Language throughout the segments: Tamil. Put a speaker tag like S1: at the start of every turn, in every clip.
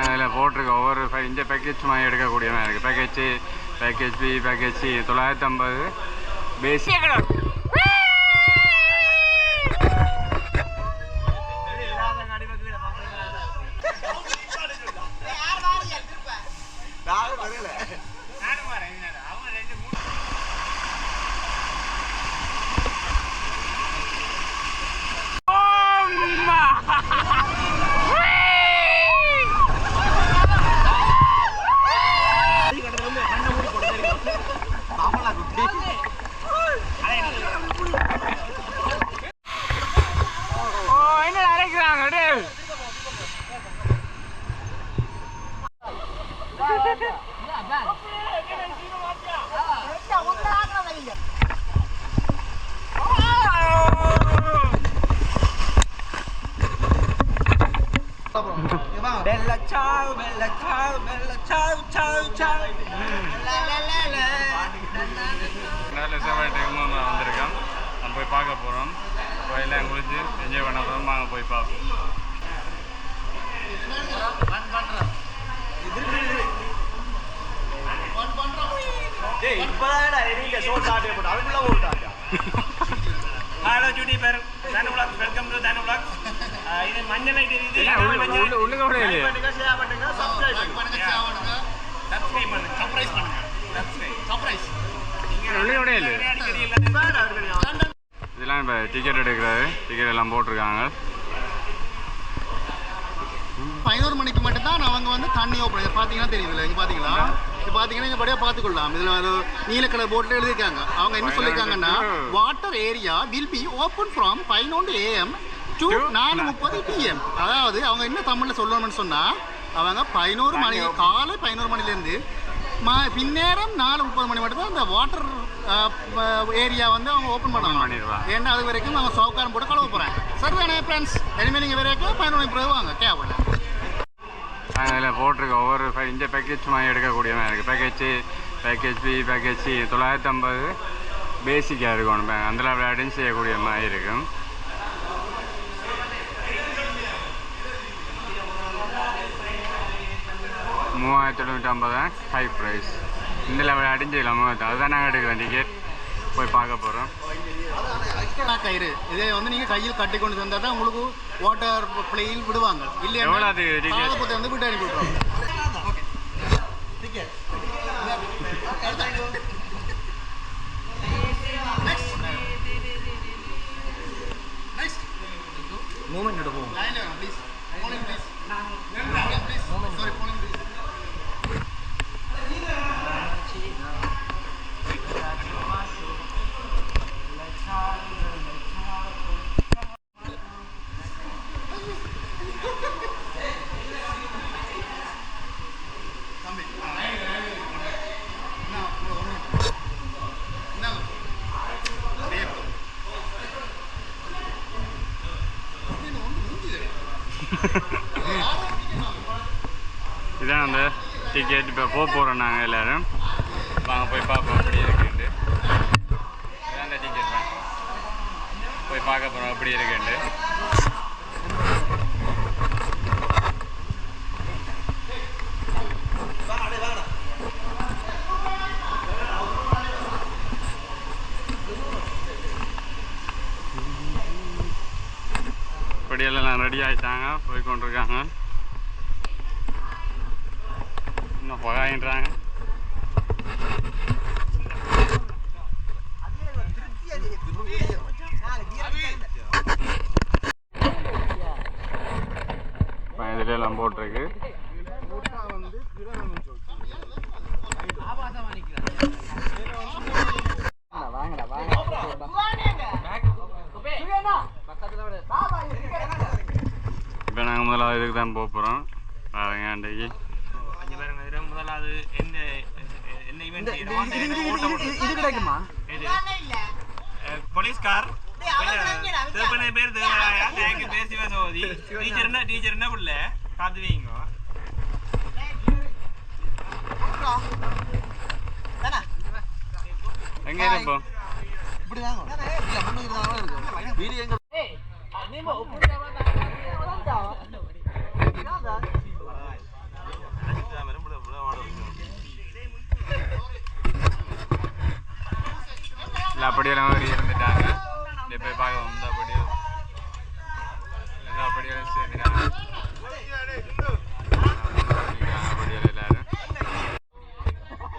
S1: அதில் போட்டிருக்க. ஒவ்வொரு இந்த பேக்கேஜ் மாதிரி எடுக்கக்கூடிய மாதிரி இருக்குது பேக்கேஜ் பேக்கேஜ் பி பேக்கேஜ் தொள்ளாயிரத்தி ஐம்பது. பேசிக்
S2: மஞ்சள்
S3: பண்ணுங்க? சப்ஸ்கிரைப் பண்ணுங்க
S2: சப்ஸ்கிரைப் பண்ணுங்க சர்ப்ரைஸ் பண்ணுங்க. சர்ப்ரைஸ்
S1: இதெல்லாம் இப்போ டிக்கெட் எடுக்கிறாரு. டிக்கெட் எல்லாம் போட்டிருக்காங்க.
S4: பதினோரு மணிக்கு மட்டும்தான் அவங்க வந்து தண்ணி ஓப்பன் பார்த்தீங்கன்னா தெரியுதுல்ல இங்கே பார்த்தீங்களா இது பார்த்தீங்கன்னா இங்கே படியாக பார்த்துக்கொள்ளலாம் இதில் ஒரு நீல கலர் போட்டில் எழுதியிருக்காங்க. அவங்க என்ன சொல்லியிருக்காங்கன்னா water area will be open from பதினொன்று ஏஎம் டு நாலு முப்பது பிஎம் அதாவது அவங்க என்ன தமிழில் சொல்லணும்னு சொன்னால் அவங்க பதினோரு மணி காலை பதினோரு மணிலேருந்து மா பின்னேரம் நாலு முப்பது மணி மட்டும் தான் அந்த வாட்டர் ஏரியா வந்து அவங்க ஓப்பன் பண்ணுவாங்க. ஏன்னா அது வரைக்கும் அவங்க சவுக்காரம் போட்டு கழுவ போகிறேன் சரிதானே ஃப்ரெண்ட்ஸ் இனிமேல் நீங்கள் வரைக்கும் பதினொரு மணி பிறகு வாங்க. கேவல
S1: அதில் போட்டிருக்க ஒவ்வொரு இந்த பேக்கேஜ் மாதிரி எடுக்கக்கூடிய மாதிரி இருக்குது பேக்கேஜ் பேக்கேஜ் பி பேக்கேஜ் தொள்ளாயிரத்தி ஐம்பது பேசிக்காக இருக்கணும். அந்த விளையாட்டையும் செய்யக்கூடிய மாதிரி இருக்கும். மூவாயிரத்தி எழுநூற்றி ஐம்பது ஹை ப்ரைஸ் இந்த லெவல் அடிஞ்சிடலாம் மூவாயிரத்து அதுதான் நாங்கள் எடுக்கிறோம் டிக்கெட் போய் பார்க்க போகிறோம்
S4: கயிறு. இதை வந்து நீங்கள் கையில் கட்டி கொண்டு வந்தால் தான் உங்களுக்கு வாட்டர் பிளேயில் விடுவாங்க. இல்லையா?
S1: எவ்வளோ அது ticket?
S4: காலப்பத்தை வந்து விட்டு அனுப்பி விட்ருவாங்க
S3: மூமெண்ட் எடுப்போம்
S1: இதான் கேட்டு இப்போ போக போகிறோம் நாங்கள் எல்லோரும். வாங்க போய் பார்ப்போம் அப்படி இருக்குண்டு இதான் டிக்கெட் போய் பார்க்க போகிறோம் அப்படி இருக்குண்டு படியெல்லாம் ரெடி ஆகிட்டாங்க போய் கொண்டிருக்காங்க பகாயின்றாங்க. இதுல எல்லாம் போட்டிருக்கு. இப்போ நாங்கள் முதலாவது இதுக்கு தான் போக போகிறோம் பாருங்க அன்றைக்கு
S2: முதலாவது எந்த என்ன ஈவென்ட்
S3: இது கிடைக்குமா?
S2: போலீஸ்கார். திருப்பதி பேர் தேவராயா? தேங்க் பேர் சிவசோதி டீச்சர் என்ன டீச்சர் என்ன புள்ள? காத்து வைங்க
S1: எங்கே இருப்போம்?
S4: வீடு எங்க
S1: இல்லை அப்படியெல்லாம் ஒரு இருந்துட்டாங்க. இங்கே போய் பார்க்க வந்தா அப்படியே எல்லாம் அப்படியே சேர்ந்துட்டாங்க அப்படியே எல்லாரும்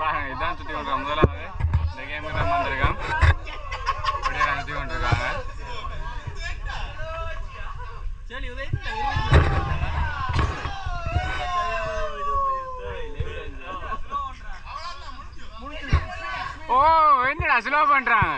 S1: பாருங்க இதான் சுற்றி கொண்டிருக்காங்க. முதலாவது இந்த கேமுக்கு தான் வந்திருக்கான் அப்படியே சுற்றி கொண்டிருக்காங்க.
S2: சரி
S1: ஓ! என்னடா ஸ்லோ பண்றாங்க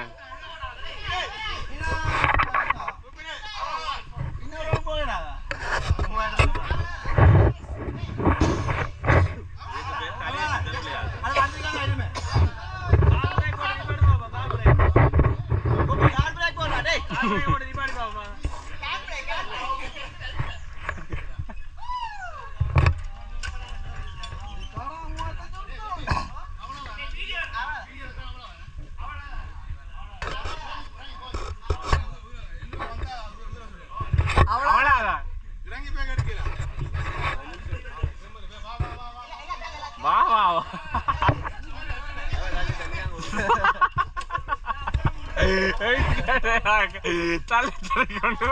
S1: தலை கொண்டு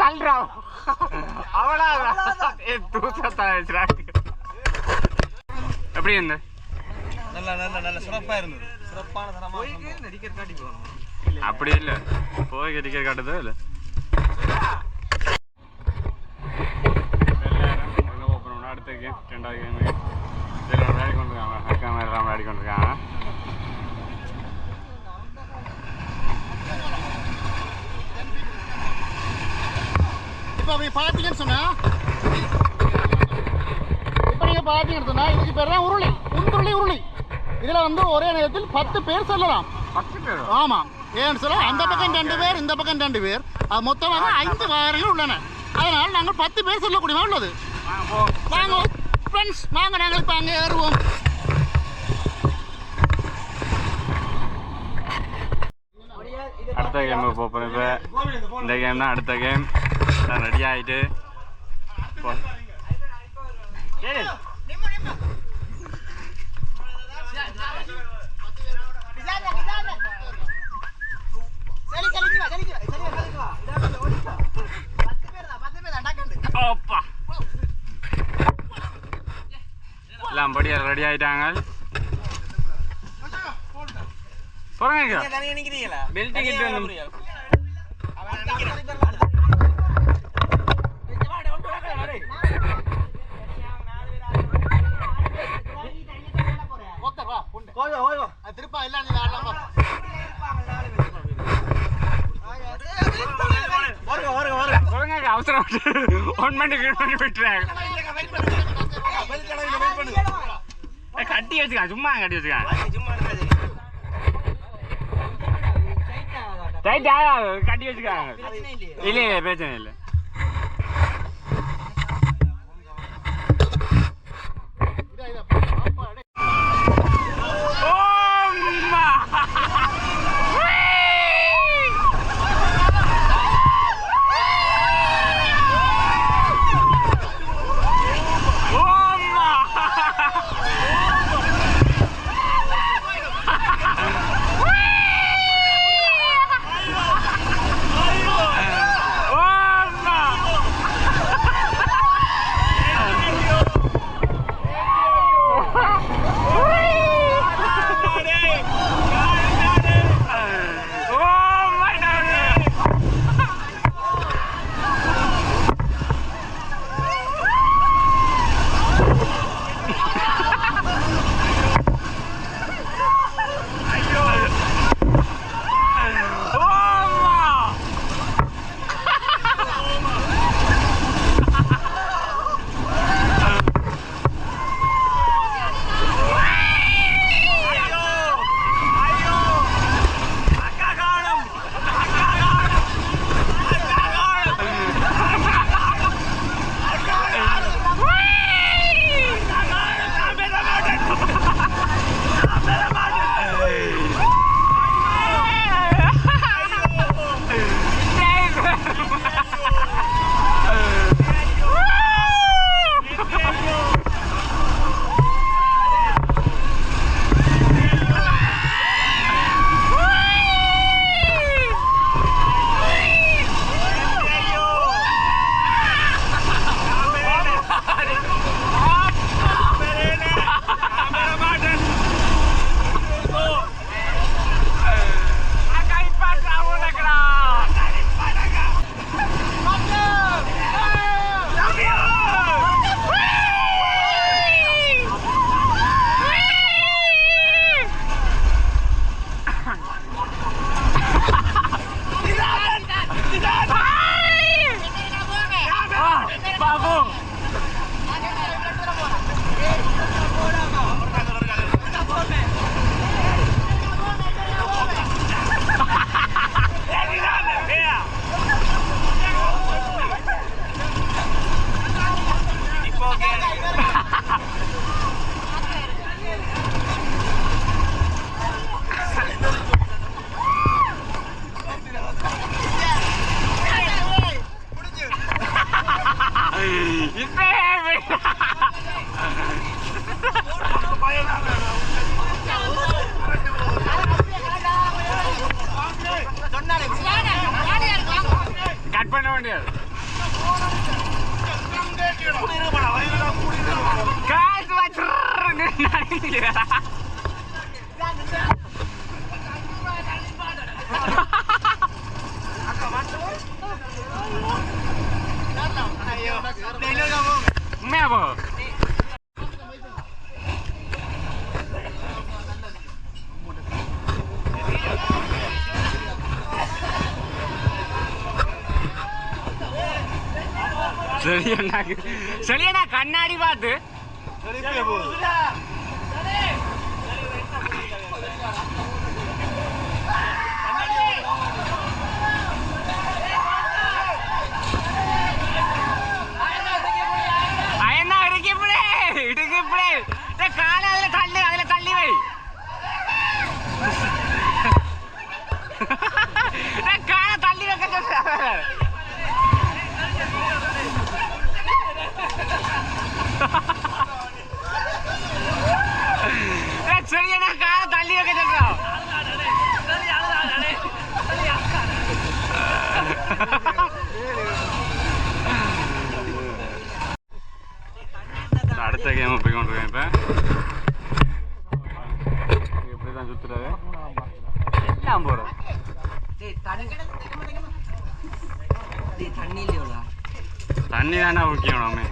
S1: தள்ளுறா அவளா தூசத்தா வச்சுறாங்க எப்படி இருந்த
S2: நல்ல நல்ல நல்ல சிறப்பா இருந்தது சிறப்பான தரமா நடிகர் காட்டி போகணும்
S1: அப்படி இல்லை போய் டிக்கெட் காட்டுதோ இல்லை அடுத்த கேம் ரெண்டாவது கேம் கொண்டிருக்காங்க
S4: இப்போ அப்படி பார்த்தீங்கன்னு சொன்னா இப்போ நீங்கள் பார்த்தீங்கன்னு சொன்னா இதுக்கு பேர் தான் உருளி. உந்துருளி உருளி. இதில் வந்து ஒரே நேரத்தில் பத்து பேர் செல்லலாம்.
S1: பத்து பேர்?
S4: ஆமாம் ஏன்னு சொல்ல அந்த பக்கம் ரெண்டு பேர் இந்த பக்கம் ரெண்டு பேர். அது மொத்தமாக ஐந்து வாகனங்கள் உள்ளன. அதனால் நாங்கள் பத்து பேர் செல்லக்கூடியமாக உள்ளது. வாங்க. ஃப்ரெண்ட்ஸ் வாங்க நாங்கள் இப்போ அங்கே ஏறுவோம்
S1: அடுத்த கேம் போகிறோம் இப்போ இந்த கேம் தான் அடுத்த கேம் நான் ரெடி ஆகிட்டு எல்லாம் படியா ரெடி ஆயிட்டாங்க.
S4: திருப்பா இல்லை நீ ஆடலாம்
S1: அவசரம் ஒன் மணி விட்டுறாங்க ஏய், கட்டி வச்சுக்கா சும்மா கட்டி வச்சுக்கா. டைட் ஆகாது கட்டி வச்சுக்காங்க இல்லை இல்லை பிரச்சனை இல்லை. நடுங்கிறா உண்மையா போ சரியா கண்ணாடி பார்த்து ഇപ്പഴേ. കാല അതിലെ തള്ളി അതിലെ തള്ളി വഴി കാല തള്ളി വെക്കാൻ ചെറിയ കാല തള്ളി വെക്കാൻ ചെല്ലോ Ha ha ha. அடுத்த கேம் போய் கொண்டிருக்கேன் இப்போ? எப்படி தான் சுற்றுறது எல்லாம் போகிறோம்
S3: டேய் தண்ணி டேய் தண்ணி இல்லையோடா
S1: தண்ணி தானே முக்கியம் நம்ம.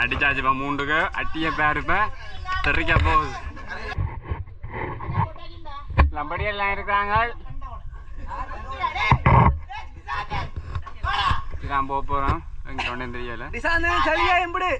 S1: அடிச்சாச்சுப்பா மூண்டுக்கு. அட்டிய பேருப்ப தெறிக்க போகுது. லம்படியெல்லாம் இருக்காங்க நான் போக போகிறோம் எங்கே ஒன்றும் தெரியல
S3: நிசாந்து சரியா எம்புடு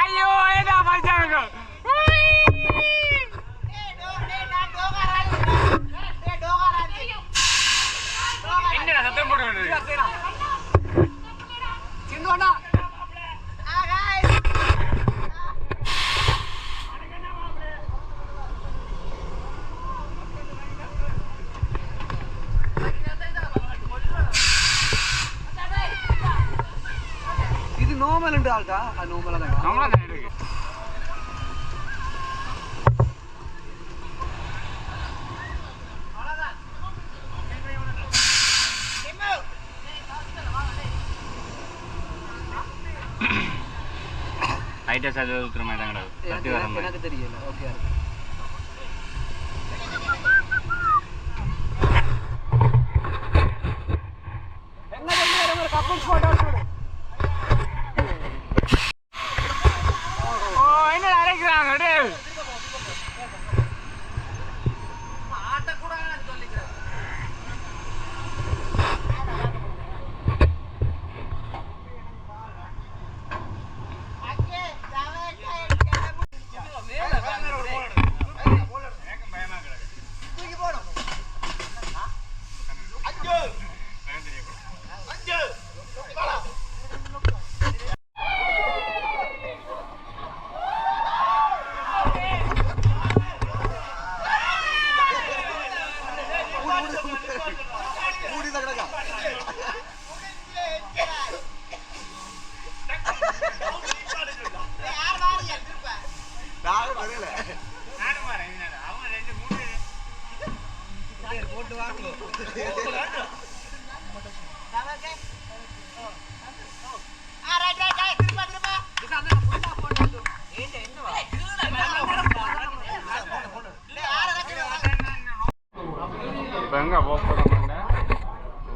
S1: ஐயோ என்ன பஞ்சாங்க என்னடா சத்தம் போட்டு கொண்டு
S3: சின்னோண்ணா இது நார்மல் உண்டு ஆள்டா அது நார்மலா தான்
S1: நம்மளா தான் இருக்கு வர மாதிரி.
S3: எனக்கு தெரியல ஓகே
S1: ஓ என்ன அரைக்கிறாங்க டேய்
S3: போட்டு வாங்க
S1: இப்போ எங்கே போக போகிறோம்னா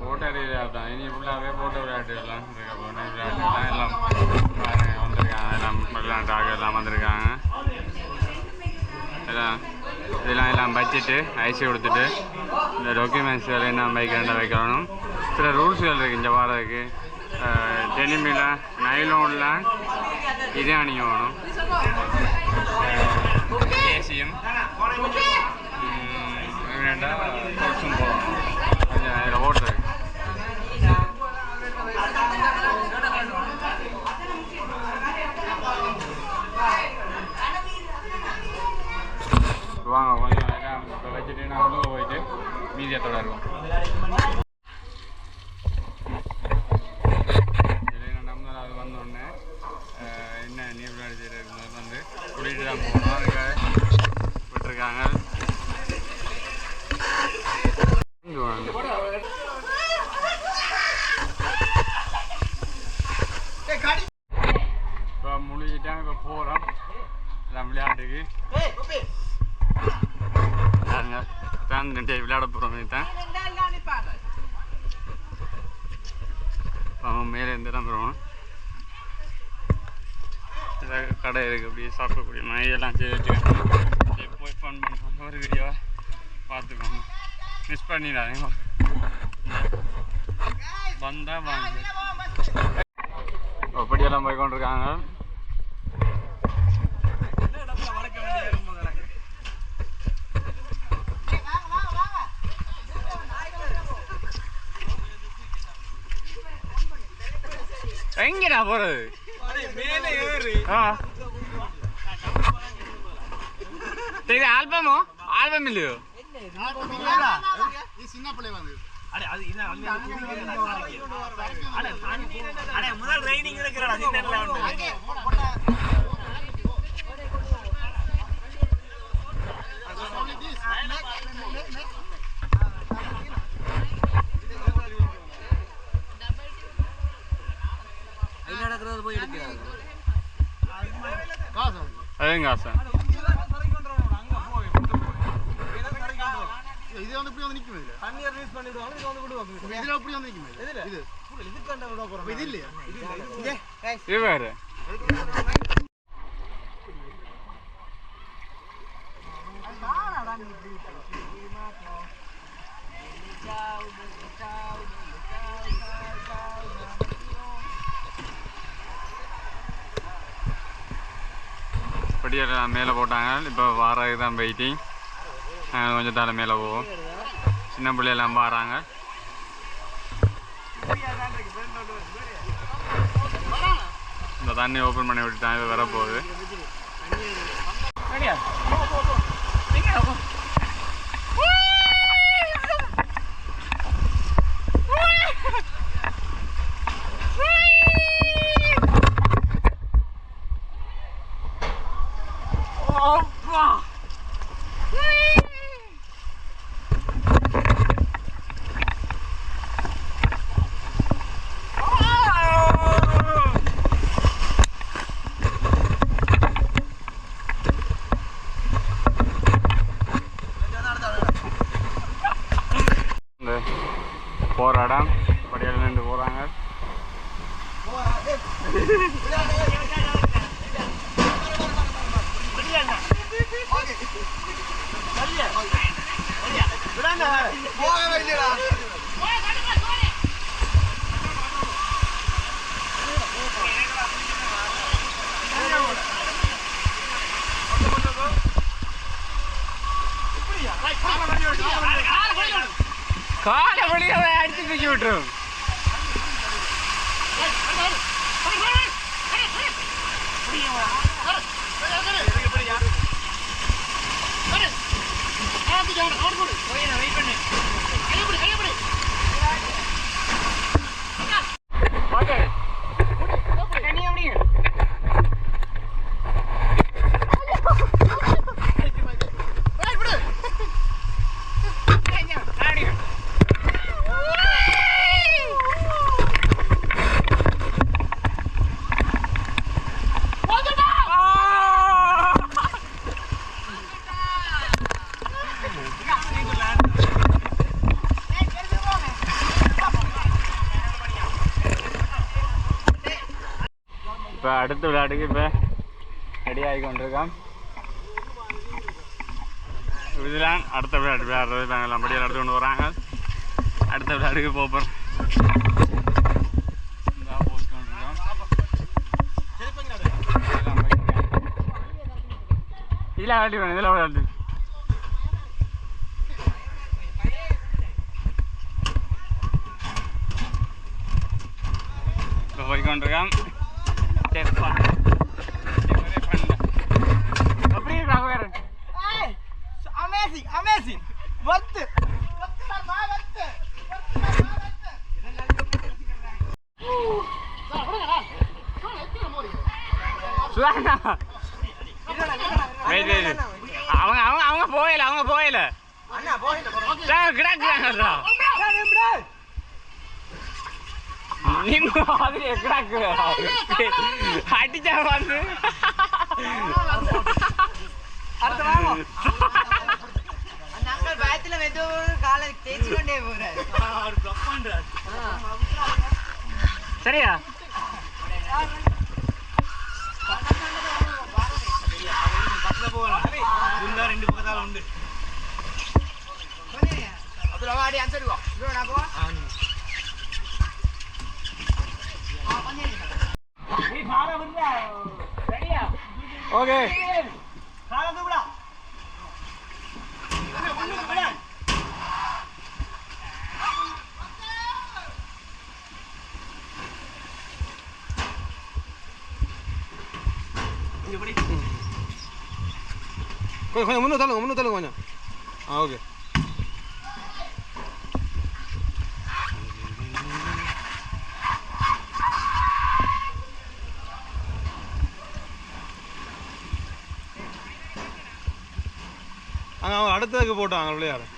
S1: ஓட்ட தான் இனி ஃபுல்லாகவே போட்டு விளையாட்டுலாம் இருக்க போகணும் விளையாட்டுலாம் எல்லாம் பாருங்க வந்திருக்காங்க எல்லாம் விளையாட்டாக எல்லாம் வந்திருக்காங்க எல்லாம் இதெல்லாம் எல்லாம் வச்சுட்டு ஐசி கொடுத்துட்டு இந்த டாக்குமெண்ட்ஸ்கள் என்ன பைக் வைக்கணும். சில ரூல்ஸ்கள் இருக்குது இங்கே வரதுக்கு டெனிமில் நைலோனில் இதே அணியணும் ஏசியும். வேண்டா கோச்சும் போகணும் கொஞ்சம் அதில் ஓட்டுறது வாங்க கொஞ்சம் இப்போ வச்சுட்டு நான் உள்ளே போயிட்டு மீதியை தொடருவோம் சரி நான் நம்ம அது வந்தோடனே என்ன நீர் விளையாடி செய்கிறது வந்து கூட்டிகிட்டு தான் போகணும் அதுக்காக விட்டுருக்காங்க இங்க வாங்க. இப்போ முடிஞ்சிட்டாங்க இப்போ போகிறோம் எல்லாம் விளையாட்டுக்கு பாருங்க தான் நின்று விளையாட போகிறோம் தான் அவன் மேலே இருந்து தான் போகிறோம் கடை இருக்குது அப்படி சாப்பிடக்கூடிய மையெல்லாம் செய்து வச்சுக்கோங்க போய் ஃபன் பண்ணுறோம் ஒரு வீடியோவை பார்த்துக்கோங்க. மிஸ் பண்ணிடாதீங்க. வந்தா வாங்க. அப்படியெல்லாம் போய் கொண்டிருக்காங்க எங்கடா போறது?
S2: மேலே ஏறு.
S1: ஆ. இது ஆல்பமோ ஆல்பம் இல்லையோ?
S4: சின்ன பிள்ளை வந்து
S2: முதல் ரைடிங் இருக்கிறடா
S3: நடக்கிறது போய் எடுக்கிறாங்க
S4: காசு
S1: அதுங்க ஆசை?
S4: இது வந்து இப்படி வந்து நிற்கும் இதுல?
S3: தண்ணி ரிலீஸ் பண்ணிடுவாங்க இது வந்து விடுவாங்க
S4: இதுல இப்படி வந்து நிற்கும் இது. இது
S3: இதுக்காண்ட விட போறோம்.
S4: இப்ப இது இல்லையா?
S1: இது வேறு. படியெல்லாம் மேலே போட்டாங்க. இப்போ வாரதுக்கு தான் வெயிட்டிங் கொஞ்சம் தலை மேலே போவோம் சின்ன பிள்ளையெல்லாம் பாடுறாங்க. இந்த தண்ணி ஓப்பன் பண்ணி விட்டுட்டாங்க இது வரப்போகுது இந்த போகிற இடம் படியில் நின்று போகிறாங்க காலை வழியை அடிச்சு தூக்கி விட்டுரும். ஓகே இப்போ அடுத்த விளையாட்டுக்கு இப்போ ரெடி ஆகி கொண்டிருக்கோம் இதுதான் அடுத்த விளையாட்டு விளையாடுறது நாங்கள் எல்லாம் படியாக நடத்தி கொண்டு வராங்க. அடுத்த விளையாட்டுக்கு போகிறோம் இதில் விளையாட்டு வேணும் இதில் விளையாட்டு. இப்போ போய்கொண்டிருக்கோம் சரி fun. சரி, ஒரே fun தான். எப்படி இருக்காங்க வேறு
S3: அமேசிங் அமேசிங் வத்து
S1: சுதாரணா வெயிட் வெயிட் அவங்க அவங்க அவங்க போயில அவங்க போயில
S3: அண்ணா போயிட்டு
S1: கிடாக்குறாங்கடா நீங்க மாதிரி கிடாக்கு அடிச்சா வந்து.
S3: அடுத்து வாங்க. அந்த அங்கிள் பயத்துல மெது காலை தேய்ச்சி கொண்டே போறாரு.
S1: சரியா?
S2: இருந்தா ரெண்டு பக்கத்தால உண்டு.
S3: அதுல வாடி அன்சருவா இதோ நான் போவா
S1: ஓகே
S5: கொஞ்சம் கொஞ்சம் முன்னே தள்ளுங்க முன்னே தள்ளுங்க கொஞ்சம் ஆ ஓகே அங்கே அவங்க அடுத்ததுக்கு போட்டாங்க விளையாட